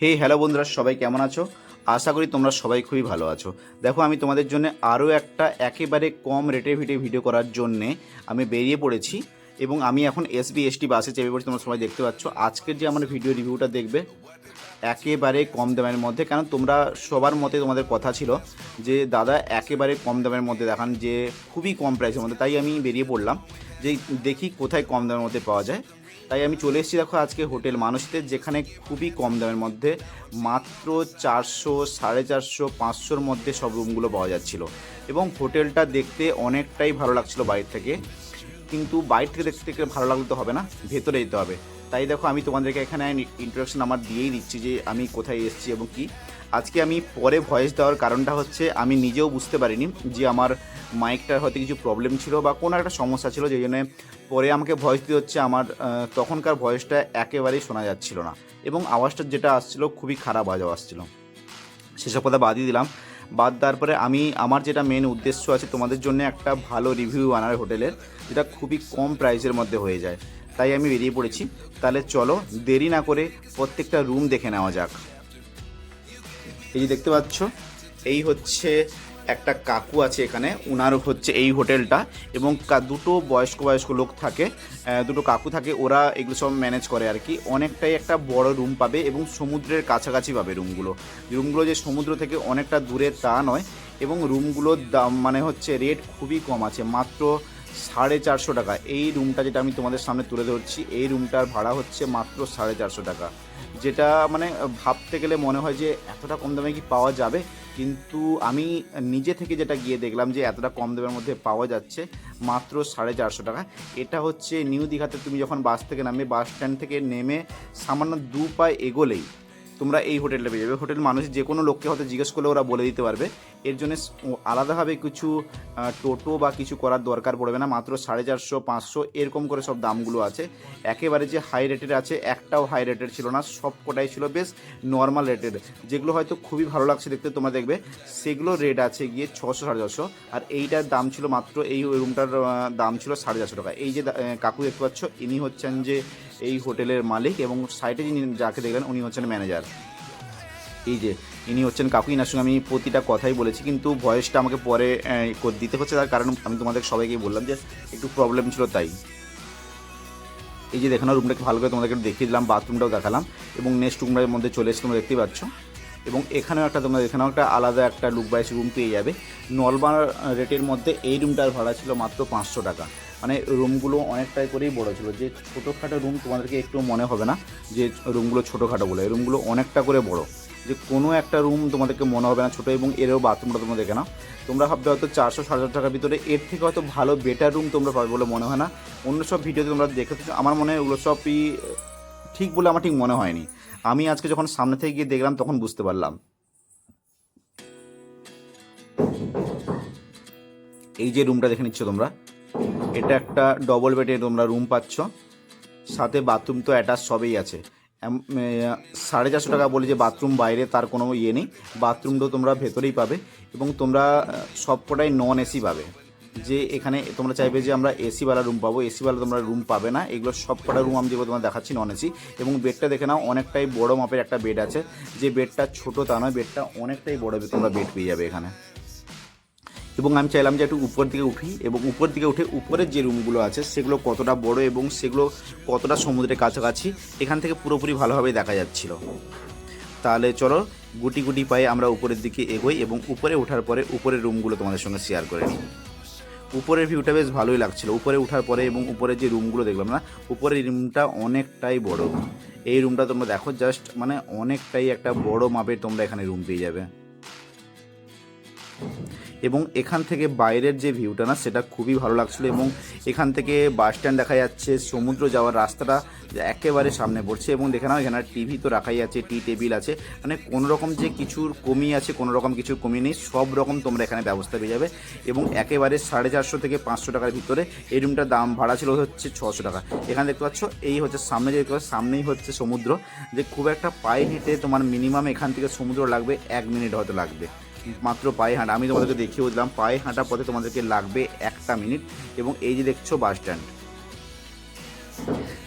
হে hello বন্ধুরা, সবাই কেমন আছো? আশা করি তোমরা সবাই খুবই ভালো আছো। দেখো, আমি তোমাদের জন্য আরও একটা একেবারে কম রেটে ভিডিও ভিডিও করার জন্যে আমি বেরিয়ে পড়েছি এবং আমি এখন এসবি এসটি বাসে চেপে পড়েছি, তোমরা সবাই দেখতে পাচ্ছ। আজকের যে আমার ভিডিও রিভিউটা দেখবে, একেবারে কম দামের মধ্যে কারণ তোমরা সবার মতে তোমাদের কথা ছিল যে, দাদা একেবারে কম দামের মধ্যে দেখান যে, খুবই কম প্রাইসের মধ্যে। তাই আমি বেরিয়ে পড়লাম, যে দেখি কোথায় কম দামের মধ্যে পাওয়া যায়। তাই আমি চলে এসেছি দেখো আজকে হোটেল মানুষদের যেখানে খুবই কম দামের মধ্যে মাত্র চারশো, সাড়ে চারশো, পাঁচশোর মধ্যে সব রুমগুলো পাওয়া যাচ্ছিল। এবং হোটেলটা দেখতে অনেকটাই ভালো লাগছিল বাইরে থেকে। কিন্তু বাইরে থেকে দেখতে দেখতে ভালো লাগলে তো হবে না, ভেতরে যেতে হবে। তাই দেখো আমি তোমাদেরকে এখানে ইন্ট্রোডাকশন আমার দিয়েই দিচ্ছি যে আমি কোথায় এসেছি এবং কি। আজকে আমি পরে ভয়েস দেওয়ার কারণটা হচ্ছে আমি নিজেও বুঝতে পারিনি যে আমার মাইকটার হয়তো কিছু প্রবলেম ছিল বা কোনো একটা সমস্যা ছিল, যেই জন্য পরে আমাকে ভয়েস দিতে হচ্ছে আমার তখনকার ভয়েসটা একেবারেই শোনা যাচ্ছিল না। এবং আওয়াজটা যেটা আসছিল খুবই খারাপ আওয়াজ আসছিল। সেসব কথা বাদই দিলাম। বাদ দেওয়ার পরে আমি, আমার যেটা মেন উদ্দেশ্য আছে তোমাদের জন্য একটা ভালো রিভিউ আনার হোটেলের, যেটা খুবই কম প্রাইসের মধ্যে হয়ে যায়। তাই আমি বেরিয়ে পড়েছি। তাহলে চলো দেরি না করে প্রত্যেকটা রুম দেখে নেওয়া যাক। এই যে দেখতে পাচ্ছ, এই হচ্ছে একটা কাকু আছে এখানে ওনার হচ্ছে এই হোটেলটা এবং দুটো বয়স্ক বয়স্ক লোক থাকে দুটো কাকু থাকে, ওরা এগুলো সব ম্যানেজ করে আর কি। অনেকটাই একটা বড় রুম পাবে এবং সমুদ্রের কাছাকাছি পাবে রুমগুলো রুমগুলো যে সমুদ্র থেকে অনেকটা দূরে তা নয় এবং রুমগুলোর দাম মানে হচ্ছে রেট খুবই কম আছে, মাত্র সাড়ে চারশো টাকা। এই রুমটা যেটা আমি তোমাদের সামনে তুলে ধরছি, এই রুমটার ভাড়া হচ্ছে মাত্র সাড়ে চারশো টাকা। যেটা মানে ভাবতে গেলে মনে হয় যে এতটা কম দামে কি পাওয়া যাবে? কিন্তু আমি নিজে থেকে যেটা গিয়ে দেখলাম যে এতটা কম দামের মধ্যে পাওয়া যাচ্ছে মাত্র সাড়ে চারশো টাকা। এটা হচ্ছে নিউ দীঘাতে তুমি যখন বাস থেকে নামবে, বাস স্ট্যান্ড থেকে নেমে সামান্য দু পায়ে এগোলেই তোমরা এই হোটেলটা পেয়ে যাবে। হোটেল মানুষ যে কোনো লোককে হয়তো জিজ্ঞেস করলে ওরা বলে দিতে পারবে। এর জন্য আলাদাভাবে কিছু টোটো বা কিছু করার দরকার পড়বে না। মাত্র সাড়ে চারশো, পাঁচশো এরকম করে সব দামগুলো আছে। একেবারে যে হাই রেটেড আছে, একটাও হাই রেটেড ছিল না। সব কটাই ছিল বেশ নর্মাল রেটেড যেগুলো হয়তো খুবই ভালো লাগছে দেখতে, তোমরা দেখবে। সেগুলো রেট আছে গিয়ে ছশো, সাড়ে ছশো। আর এইটার দাম ছিল মাত্র এই রুমটার দাম ছিল সাড়ে চারশো টাকা। এই যে কাকু দেখতে পাচ্ছ, ইনি হচ্ছেন যে এই হোটেলের মালিক এবং সাইটে যিনি যাকে দেখলেন, উনি হচ্ছেন ম্যানেজার এই যে, ইনি হচ্ছেন কাকু, ইনার সঙ্গে আমি প্রতিটা কথাই বলেছি, কিন্তু ভয়েসটা আমাকে পরে দিতে হচ্ছে, তার কারণ আমি তোমাদের সবাইকে বললাম যে একটু প্রবলেম ছিল তাই। এই যে দেখানো রুমটাকে ভালো করে তোমাদেরকে দেখিয়ে দিলাম বাথরুমটাও দেখালাম, এবং নেক্সট রুমটার মধ্যে চলে এসে তোমরা দেখতেই পাচ্ছ। এবং এখানেও একটা, তোমরা এখানেও একটা আলাদা একটা লুক বাইস রুম পেয়ে যাবে। নর্মাল রেটের মধ্যে এই রুমটার ভাড়া ছিল মাত্র পাঁচশো টাকা। মানে রুমগুলো অনেকটাই করেই বড় ছিল। যে ছোটোখাটো রুম তোমাদেরকে একটু মনে হবে না, যে রুমগুলো ছোটোখাটো বলে রুমগুলো অনেকটা করে বড়। যে কোনো একটা রুম তোমাদেরকে মনে হবে না ছোটো, এবং এরও বাথরুমটা তোমরা দেখে নাও। তোমরা ভাববে হয়তো চারশো, সাড়ে চারশো টাকার ভিতরে এর থেকে হয়তো ভালো বেটার রুম তোমরা পাবে বলে মনে হয় না। অন্য সব ভিডিওতে তোমরা দেখেছ আমার মনে হয় ওগুলো সবই ঠিক বলে আমার ঠিক মনে হয়নি। আমি আজকে যখন সামনে থেকে গিয়ে দেখলাম, তখন বুঝতে পারলাম। এই যে রুমটা দেখে নিচ্ছ তোমরা। এটা একটা ডবল বেডে তোমরা রুম পাচ্ছ। সাথে বাথরুম তো অ্যাটাচ সবই আছে। সাড়ে চারশো টাকা বলে যে বাথরুম বাইরে তার কোনো ইয়ে নেই। বাথরুমটাও তোমরা ভেতরেই পাবে এবং তোমরা সবকটাই নন এসি পাবে। যে এখানে তোমরা চাইবে যে আমরা এসিওয়ালা রুম পাবো। এসিওয়ালা তোমরা রুম পাবে না। এগুলো সব কটা রুম আমি যেগুলো তোমার দেখাচ্ছি নন এসি এবং বেডটা দেখে নাও, অনেকটাই বড় মাপের একটা বেড আছে। যে বেডটা ছোটো তা নয় বেডটা অনেকটাই বড় তোমরা বেড পেয়ে যাবে এখানে। এবং আমি চাইলাম যে একটু উপর দিকে উঠি এবং উপর দিকে উঠে উপরের যে রুমগুলো আছে সেগুলো কতটা বড় এবং সেগুলো কতটা সমুদ্রের কাছাকাছি, এখান থেকে পুরোপুরি ভালোভাবে দেখা যাচ্ছিল। তাহলে চলো গুটি গুটি পায়ে আমরা উপরের দিকে এগোই এবং উপরে ওঠার পরে উপরের রুমগুলো তোমাদের সঙ্গে শেয়ার করে নিই। উপরের ভিউটা বেশ ভালোই লাগছিল। উপরে ওঠার পরে এবং উপরের যে রুমগুলো দেখলাম না, উপরের রুমটা অনেকটাই বড়। এই রুমটা তোমরা দেখো জাস্ট মানে অনেকটাই একটা বড় মাপের তোমরা এখানে রুম পেয়ে যাবে। এবং এখান থেকে বাইরের যে ভিউটা না সেটা খুবই ভালো লাগছিল এবং এখান থেকে বাস স্ট্যান্ড দেখা যাচ্ছে সমুদ্র যাওয়ার রাস্তাটা একেবারে সামনে পড়ছে এবং দেখে নাও এখানে টিভি তো রাখাই আছে টি টেবিল আছে মানে কোনো রকম যে কিছুর কমি আছে কোনো রকম কিছুর কমি নেই সব রকম তোমরা এখানে ব্যবস্থা পেয়ে যাবে এবং একেবারে সাড়ে চারশো থেকে পাঁচশো টাকার ভিতরে এই রুমটার দাম ভাড়া ছিল হচ্ছে ছশো টাকা। এখানে দেখতে পাচ্ছ এই হচ্ছে সামনে যে দেখতে পাচ্ছ, সামনেই হচ্ছে সমুদ্র। যে খুব একটা পায়ে হেঁটে তোমার মিনিমাম এখান থেকে সমুদ্র লাগবে এক মিনিট হয়তো লাগবে। মাত্র পায়ে হাঁটা। আমি তোমাদেরকে দেখিয়ে দিলাম, পায়ে হাঁটা পথে তোমাদেরকে লাগবে একটা মিনিট। এবং এই যে দেখছ বাস স্ট্যান্ড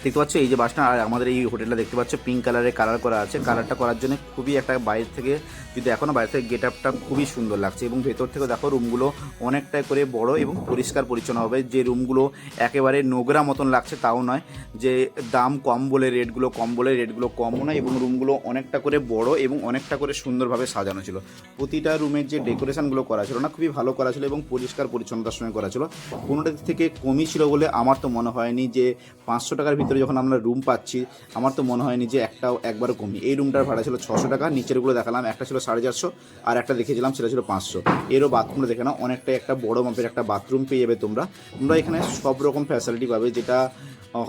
দেখতে পাচ্ছ, এই যে বাসটা, আর আমাদের এই হোটেলটা দেখতে পাচ্ছ পিঙ্ক কালারের কালার করা আছে। কালারটা করার জন্য খুবই একটা বাইরে থেকে যদি এখনও বাইরে থেকে গেট আপটা খুবই সুন্দর লাগছে। এবং ভেতর থেকে দেখো রুমগুলো অনেকটা করে বড় এবং পরিষ্কার পরিচ্ছন্ন হবে। যে রুমগুলো একেবারে নোংরা মতন লাগছে, তাও নয়। যে দাম কম বলে রেটগুলো কম বলে রেটগুলো কমও নয় এবং রুমগুলো অনেকটা করে বড় এবং অনেকটা করে সুন্দরভাবে সাজানো ছিল। প্রতিটা রুমের যে ডেকোরেশনগুলো করা ছিল না, খুবই ভালো করা ছিল এবং পরিষ্কার পরিচ্ছন্নতার সঙ্গে করা ছিল। কোনোটা থেকে কমই ছিল বলে আমার তো মনে হয়নি যে পাঁচশো টাকার ভিতরে যখন আমরা রুম পাচ্ছি, আমার তো মনে হয়নি যে একটাও একবারও কমি এই রুমটার ভাড়া ছিল ছশো টাকা, নিচেরগুলো দেখালাম, একটা ছিল সাড়ে চারশো, আর একটা দেখেছিলাম সেটা ছিল পাঁচশো। এরও বাথরুমটা দেখে নাও অনেকটাই একটা বড় মাপের একটা বাথরুম পেয়ে যাবে তোমরা। তোমরা এখানে সব রকম ফ্যাসিলিটি পাবে, যেটা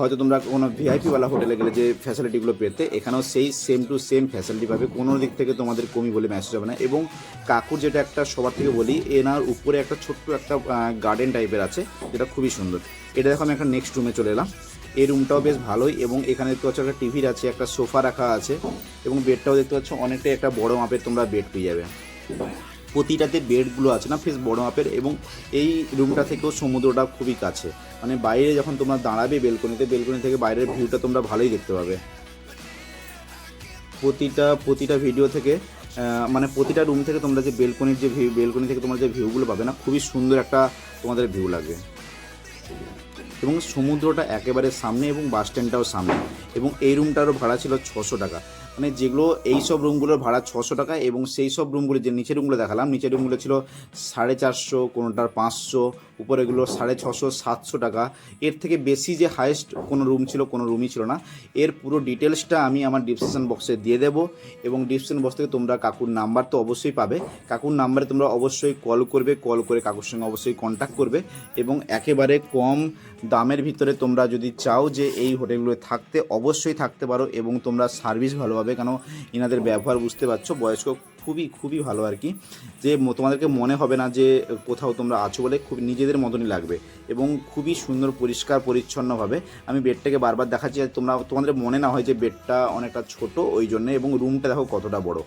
হয়তো তোমরা কোনো ভিআইপিওয়ালা হোটেলে গেলে যে ফ্যাসিলিটিগুলো পেতে, এখানেও সেই সেম টু সেম ফ্যাসিলিটি পাবে। কোনো দিক থেকে তোমাদের কমি বলে মেসেজ হবে না। এবং কাকুর যেটা একটা সবার থেকে বলি, এনার উপরে একটা ছোট্ট একটা গার্ডেন টাইপের আছে, যেটা খুবই সুন্দর। এটা দেখো আমি একটা নেক্সট রুমে চলে এলাম। এই রুমটাও বেশ ভালোই এবং এখানে দেখতে পাচ্ছ একটা টিভি আছে একটা সোফা রাখা আছে এবং বেডটাও দেখতে পাচ্ছ অনেকটাই একটা বড় মাপের তোমরা বেড পেয়ে যাবে। প্রতিটাতে বেডগুলো আছে না, বেশ বড় মাপের এবং এই রুমটা থেকেও সমুদ্রটা খুবই কাছে। মানে বাইরে যখন তোমরা দাঁড়াবে বেলকনিতে বেলকনি থেকে বাইরের ভিউটা তোমরা ভালোই দেখতে পাবে। প্রতিটা প্রতিটা ভিডিও থেকে মানে প্রতিটা রুম থেকে তোমরা যে বেলকনির যে ভিউ বেলকনি থেকে তোমরা যে ভিউগুলো পাবে না, খুবই সুন্দর একটা তোমাদের ভিউ লাগবে। এবং সমুদ্রটা একেবারে সামনে এবং বাস স্ট্যান্ডটাও সামনে। এবং এই রুমটারও ভাড়া ছিল ছশো টাকা। মানে যেগুলো এই সব রুমগুলোর ভাড়া ছশো টাকা এবং সেই সব রুমগুলো যে নিচের রুমগুলো দেখালাম, নিচের রুমগুলো ছিল সাড়ে চারশো, কোনোটার পাঁচশো উপরেগুলো সাড়ে ছশো, সাতশো টাকা। এর থেকে বেশি যে হায়েস্ট কোনো রুম ছিল, কোনো রুমই ছিল না। এর পুরো ডিটেলসটা আমি আমার ডিসক্রিপশন বক্সে দিয়ে দেবো এবং ডিসক্রিপশন বক্স থেকে তোমরা কাকুর নাম্বার তো অবশ্যই পাবে। কাকুর নাম্বারে তোমরা অবশ্যই কল করবে কল করে কাকুর সঙ্গে অবশ্যই কন্ট্যাক্ট করবে এবং একেবারে কম দামের ভিতরে তোমরা যদি চাও যে এই হোটেলগুলোয় থাকতে, অবশ্যই থাকতে পারো এবং তোমরা সার্ভিস ভালো পাবে কেন এনাদের ব্যবহার বুঝতে পারছ? বয়স্ক খুবই খুবই ভালো আর কি। যে তোমাদেরকে মনে হবে না যে কোথাও তোমরা আছো বলে খুব নিজেদের মতনই লাগবে এবং খুবই সুন্দর, পরিষ্কার, পরিচ্ছন্নভাবে। আমি বেডটাকে বারবার দেখাচ্ছি তোমরা, তোমাদের মনে না হয় যে বেডটা অনেকটা ছোট ওই জন্য এবং রুমটা দেখো কতটা বড়।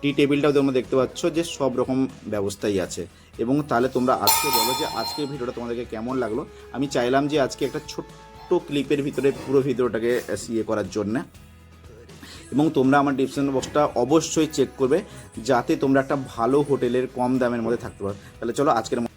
টি টেবিলটাও তোমরা দেখতে পাচ্ছ যে সব রকম ব্যবস্থাই আছে। এবং তাহলে তোমরা আজকে বলো যে আজকের ভিডিওটা তোমাদেরকে কেমন লাগল? আমি চাইলাম যে আজকে একটা ছোট্ট ক্লিপের ভিতরে, পুরো ভিডিওটাকে ইয়ে করার জন্যে। এবং তোমরা আমার ডিসক্রিপশন বক্সটা অবশ্যই চেক করবে যাতে তোমরা একটা ভালো হোটেলের কম দামের মধ্যে থাকতে পারো। তাহলে চলো আজকের